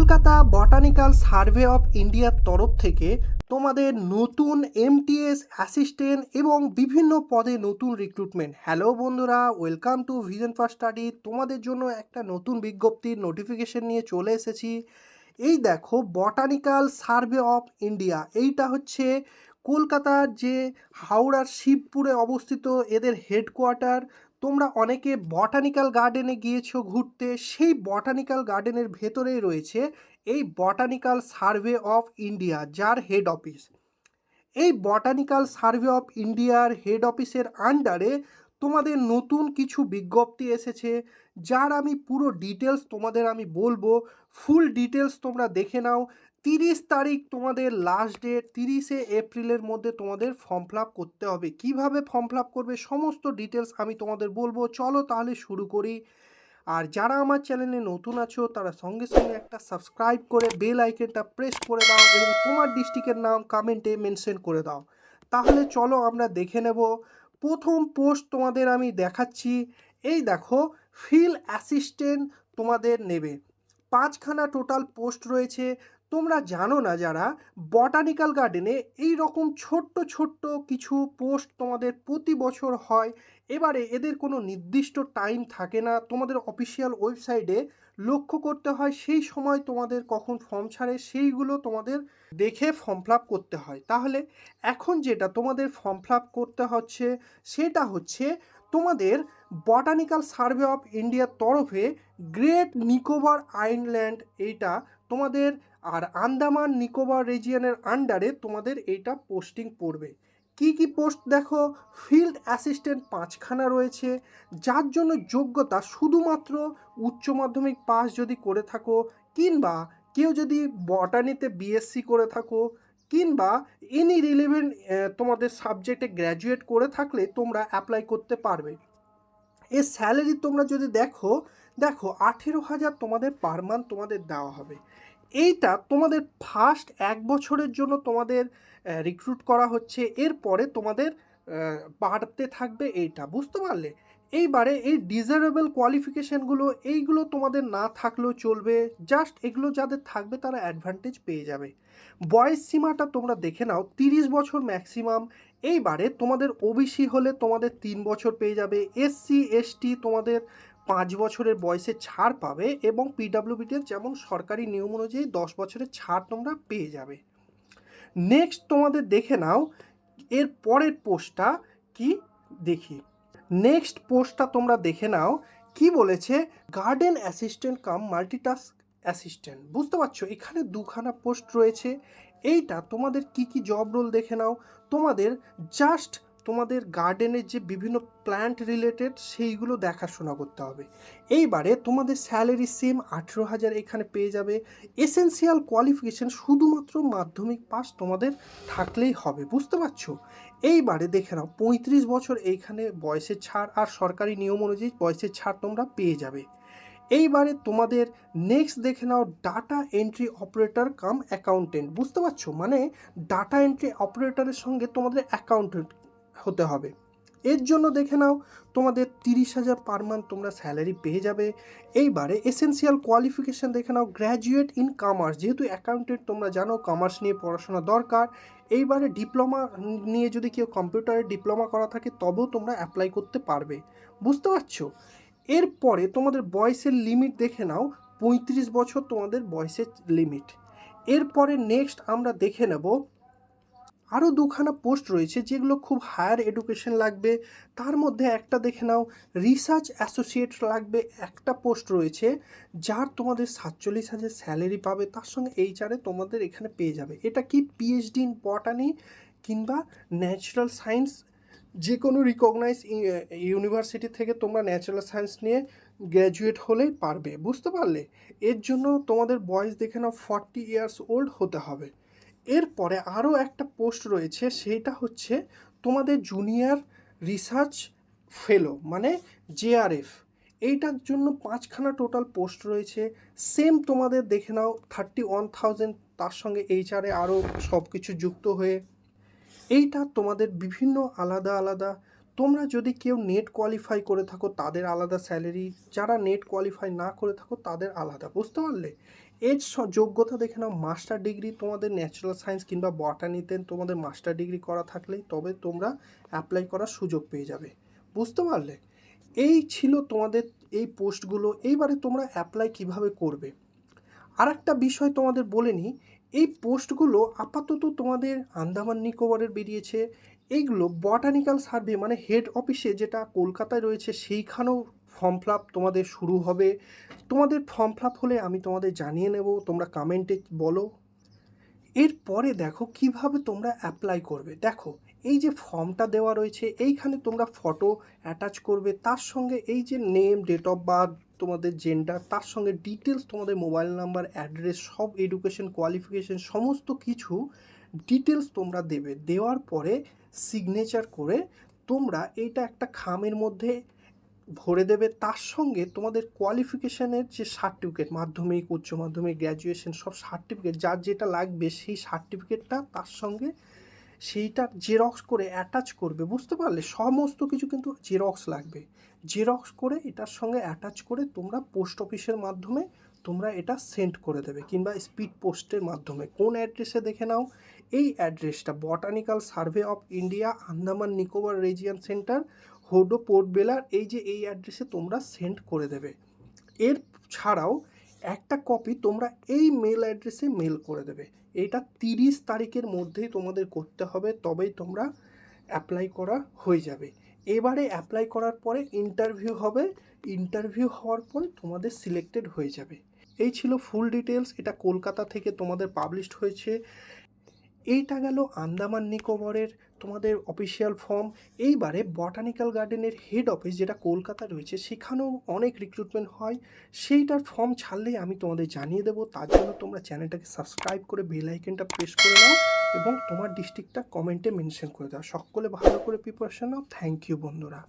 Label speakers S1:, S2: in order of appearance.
S1: Kolkata botanical survey of ইন্ডিয়ার তরফ থেকে তোমাদের নতুন এমটিএস অ্যাসিস্ট্যান্ট এবং বিভিন্ন পদে নতুন রিক্রুটমেন্ট হ্যালো বন্ধুরা welcome to vision for study তোমাদের জন্য একটা নতুন বিজ্ঞপ্তির নোটিফিকেশন নিয়ে চলে এসেছি। এই দেখো বটানিক্যাল সার্ভে অফ ইন্ডিয়া এইটা হচ্ছে কলকাতার যে হাওড়ার শিবপুরে অবস্থিত এদের হেডকোয়ার্টার তোমরা অনেকে বটানিক্যাল গার্ডেনে গিয়েছো ঘুরতে, সেই বটানিক্যাল গার্ডেনের ভেতরেই রয়েছে এই বটানিক্যাল সার্ভে অফ ইন্ডিয়া, যার হেড অফিস। এই বটানিক্যাল সার্ভে অফ ইন্ডিয়ার হেড অফিসের আন্ডারে তোমাদের নতুন কিছু বিজ্ঞপ্তি এসেছে, যার আমি পুরো ডিটেলস তোমাদের আমি বলব, ফুল ডিটেলস তোমরা দেখে নাও তিরিশ তারিখ তোমাদের লাস্ট ডেট তিরিশে এপ্রিলের মধ্যে তোমাদের ফর্ম ফিল করতে হবে। কীভাবে ফর্ম ফিল করবে সমস্ত ডিটেলস আমি তোমাদের বলব। চলো তাহলে শুরু করি। আর যারা আমার চ্যানেলে নতুন আছো, তারা সঙ্গে সঙ্গে একটা সাবস্ক্রাইব করে বেল আইকনটা প্রেস করে দাও এবং তোমার ডিস্ট্রিক্টের নাম কমেন্টে মেনশন করে দাও। তাহলে চলো আমরা দেখে নেব। প্রথম পোস্ট তোমাদের আমি দেখাচ্ছি। এই দেখো ফিল অ্যাসিস্ট্যান্ট তোমাদের নেবে। পাঁচখানা টোটাল পোস্ট রয়েছে। তোমরা জানো না যারা বটানিক্যাল গার্ডেনে এই রকম ছোট্ট ছোট্ট কিছু পোস্ট তোমাদের প্রতি বছর হয়। এবারে এদের কোনো নির্দিষ্ট টাইম থাকে না। তোমাদের অফিসিয়াল ওয়েবসাইটে লক্ষ্য করতে হয়, সেই সময় তোমাদের কখন ফর্ম ছাড়ে, সেইগুলো তোমাদের দেখে ফর্ম ফিল করতে হয়। তাহলে এখন যেটা তোমাদের ফর্ম ফিল করতে হচ্ছে, সেটা হচ্ছে তোমাদের বটানিক্যাল সার্ভে অফ ইন্ডিয়ার তরফে গ্রেট নিকোবর আইল্যান্ড এইটা তোমাদের আর আন্দামান নিকোবর রিজিয়নের আন্ডারে তোমাদের এইটা পোস্টিং পড়বে। কি কি পোস্ট দেখো? ফিল্ড অ্যাসিস্ট্যান্ট পাঁচখানা রয়েছে। যার জন্য যোগ্যতা শুধুমাত্র উচ্চ মাধ্যমিক পাস যদি করে থাকো কিংবা কেউ যদি বটানিতে বিএসসি করে থাকো কিংবা এনি রিলেভেন্ট তোমাদের সাবজেক্টে গ্র্যাজুয়েট করে থাকলে তোমরা অ্যাপ্লাই করতে পারবে। এর স্যালারি তোমরা যদি দেখো দেখো আঠেরো হাজার তোমাদের পার মান্থ তোমাদের দেওয়া হবে। এইটা তোমাদের ফার্স্ট এক বছরের জন্য তোমাদের রিক্রুট করা হচ্ছে। এরপরে তোমাদের বাড়তে থাকবে এইটা, বুঝতে পারলে? এইবারে এই ডিজারেবল কোয়ালিফিকেশানগুলো এইগুলো তোমাদের না থাকলেও চলবে। জাস্ট এগুলো যাদের থাকবে তারা অ্যাডভান্টেজ পেয়ে যাবে। বয়স সীমাটা তোমরা দেখে নাও, তিরিশ বছর ম্যাক্সিমাম এইবারে তোমাদের ওবিসি হলে তোমাদের তিন বছর পেয়ে যাবে এসসি এসটি তোমাদের পাঁচ বছরের বয়সে ছাড় পাবে এবং পিডাব্লিউবিটির যেমন সরকারি নিয়ম অনুযায়ী দশ বছরের ছাড় তোমরা পেয়ে যাবে। নেক্সট তোমাদের দেখে নাও, এর পরের পোস্টটা কি দেখি। নেক্সট পোস্টটা তোমরা দেখে নাও, কি বলেছে garden assistant cum multitask assistant বুঝতে পারছ? এখানে দুখানা পোস্ট রয়েছে এইটা তোমাদের কি কি জব রোল দেখে নাও। তোমাদের জাস্ট তোমাদের গার্ডেনের যে বিভিন্ন প্ল্যান্ট রিলেটেড সেইগুলো দেখাশোনা করতে হবে। এইবারে তোমাদের স্যালারি সেম আঠেরো হাজার এখানে পেয়ে যাবে। এসেন্সিয়াল কোয়ালিফিকেশন শুধুমাত্র মাধ্যমিক পাস তোমাদের থাকলেই হবে, বুঝতে পারছ? এইবারে দেখে নাও, পঁয়ত্রিশ বছর এইখানে বয়সের ছাড় আর সরকারি নিয়ম অনুযায়ী বয়সের ছাড় তোমরা পেয়ে যাবে। এইবারে তোমাদের নেক্সট দেখে নাও data entry operator cum accountant বুঝতে পারছ? মানে ডাটা এন্ট্রি অপারেটরের সঙ্গে তোমাদের অ্যাকাউন্টেন্ট হতে হবে। এর জন্য দেখে নাও, তোমাদের তিরিশ হাজার পার মান্থ তোমরা স্যালারি পেয়ে যাবে। এইবারে এসেন্সিয়াল কোয়ালিফিকেশান দেখে নাও গ্র্যাজুয়েট ইন কমার্স যেহেতু অ্যাকাউন্টেন্ট তোমরা জানো কমার্স নিয়ে পড়াশোনা দরকার। এইবারে ডিপ্লোমা নিয়ে যদি কেউ কম্পিউটারে ডিপ্লোমা করা থাকে, তবেও তোমরা অ্যাপ্লাই করতে পারবে। বুঝতে পারছ? এরপরে তোমাদের বয়সের লিমিট দেখে নাও, পঁয়ত্রিশ বছর তোমাদের বয়সের লিমিট এরপরে নেক্সট আমরা দেখে নেব আরও দুখানা পোস্ট রয়েছে যেগুলো খুব হায়ার এডুকেশন লাগবে। তার মধ্যে একটা দেখে নাও রিসার্চ অ্যাসোসিয়েট লাগবে একটা পোস্ট রয়েছে, যার তোমাদের সাতচল্লিশ হাজার স্যালারি পাবে, তার সঙ্গে এইচআরে তোমাদের এখানে পেয়ে যাবে। এটা কি পিএইচডি ইন বটানি কিংবা ন্যাচারাল সায়েন্স যে কোনো রিকগনাইজ ইউনিভার্সিটি থেকে তোমরা ন্যাচারাল সায়েন্স নিয়ে গ্র্যাজুয়েট হলেই পারবে, বুঝতে পারলে? এর জন্য তোমাদের বয়স দেখে নাও ফর্টি ইয়ার্স ওল্ড হতে হবে। এরপরে আরও একটা পোস্ট রয়েছে সেইটা হচ্ছে তোমাদের জুনিয়র রিসার্চ ফেলো মানে জেআরএফ এইটার জন্য পাঁচখানা টোটাল পোস্ট রয়েছে। সেম তোমাদের দেখে নাও থার্টি ওয়ান থাউজেন্ড তার সঙ্গে এইচআরে আরও সব কিছু যুক্ত হয়ে এইটা তোমাদের বিভিন্ন আলাদা আলাদা। তোমরা যদি কেউ নেট কোয়ালিফাই করে থাকো, তাদের আলাদা স্যালারি যারা নেট কোয়ালিফাই না করে থাকো, তাদের আলাদা, বুঝতে পারলে? এর যোগ্যতা দেখে নাও মাস্টার ডিগ্রি তোমাদের ন্যাচারাল সায়েন্স কিংবা বটানিতে তোমাদের মাস্টার ডিগ্রি করা থাকলেই তবে তোমরা অ্যাপ্লাই করার সুযোগ পেয়ে যাবে। বুঝতে পারলে? এই ছিল তোমাদের এই পোস্টগুলো এইবারে তোমরা অ্যাপ্লাই কীভাবে করবে? আর একটা বিষয় তোমাদের বলে নিই এই পোস্টগুলো আপাতত তোমাদের আন্দামান, নিকোবরের বেরিয়েছে। এইগুলো বটানিক্যাল সার্ভে মানে হেড অফিসে যেটা কলকাতায় রয়েছে, সেইখানেও ফর্ম ফিল তোমাদের শুরু হবে। তোমাদের ফর্ম ফিল হলে আমি তোমাদের জানিয়ে নেব, তোমরা কমেন্টে বলো। এরপরে দেখো কীভাবে তোমরা অ্যাপ্লাই করবে। দেখো, এই যে ফর্মটা দেওয়া রয়েছে, এইখানে তোমরা ফটো অ্যাটাচ করবে। তার সঙ্গে এই যে নেম ডেট অফ বার্থ তোমাদের জেন্ডার তার সঙ্গে ডিটেলস তোমাদের মোবাইল নাম্বার অ্যাড্রেস সব এডুকেশন কোয়ালিফিকেশন সমস্ত কিছু ডিটেলস তোমরা দেবে। দেওয়ার পরে সিগনেচার করে তোমরা এইটা একটা খামের মধ্যে ভরে দেবে। তার সঙ্গে তোমাদের কোয়ালিফিকেশানের যে সার্টিফিকেট মাধ্যমিক, উচ্চ মাধ্যমিক গ্র্যাজুয়েশন সব সার্টিফিকেট যার যেটা লাগবে সেই সার্টিফিকেটটা তার সঙ্গে সেইটা জেরক্স করে অ্যাটাচ করবে, বুঝতে পারলে? সমস্ত কিছু কিন্তু জেরক্স লাগবে। জেরক্স করে এটার সঙ্গে অ্যাটাচ করে তোমরা পোস্ট অফিসের মাধ্যমে তোমরা এটা সেন্ড করে দেবে, কিংবা স্পিড পোস্টের মাধ্যমে। কোন অ্যাড্রেসে দেখে নাও। এই অ্যাড্রেসটা botanical survey of India Andaman Nicobar region centre হোডো port বেলার এই যে এই অ্যাড্রেসে তোমরা সেন্ড করে দেবে। এর ছাড়াও একটা কপি তোমরা এই মেল অ্যাড্রেসে মেল করে দেবে। এটা তিরিশ তারিখের মধ্যেই তোমাদের করতে হবে, তবেই তোমরা অ্যাপ্লাই করা হয়ে যাবে। এবারে অ্যাপ্লাই করার পরে ইন্টারভিউ হবে। ইন্টারভিউ হওয়ার পরে তোমাদের সিলেক্টেড হয়ে যাবে। এই ছিল ফুল ডিটেলস এটা কলকাতা থেকে তোমাদের পাবলিশড হয়েছে। এইটা গেল আন্দামান নিকোবরের তোমাদের অফিসিয়াল ফর্ম এইবারে বটানিক্যাল গার্ডেনের হেড অফিস যেটা কলকাতা রয়েছে, সেখানেও অনেক রিক্রুটমেন্ট হয়। সেইটার ফর্ম ছাড়লেই আমি তোমাদের জানিয়ে দেবো। তার জন্য তোমরা চ্যানেলটাকে সাবস্ক্রাইব করে বেল আইকনটা প্রেস করে নাও এবং তোমার ডিস্ট্রিক্টটা কমেন্টে মেনশন করে দাও। সকলে ভালো করে প্রিপারেশন নাও। থ্যাংক ইউ বন্ধুরা।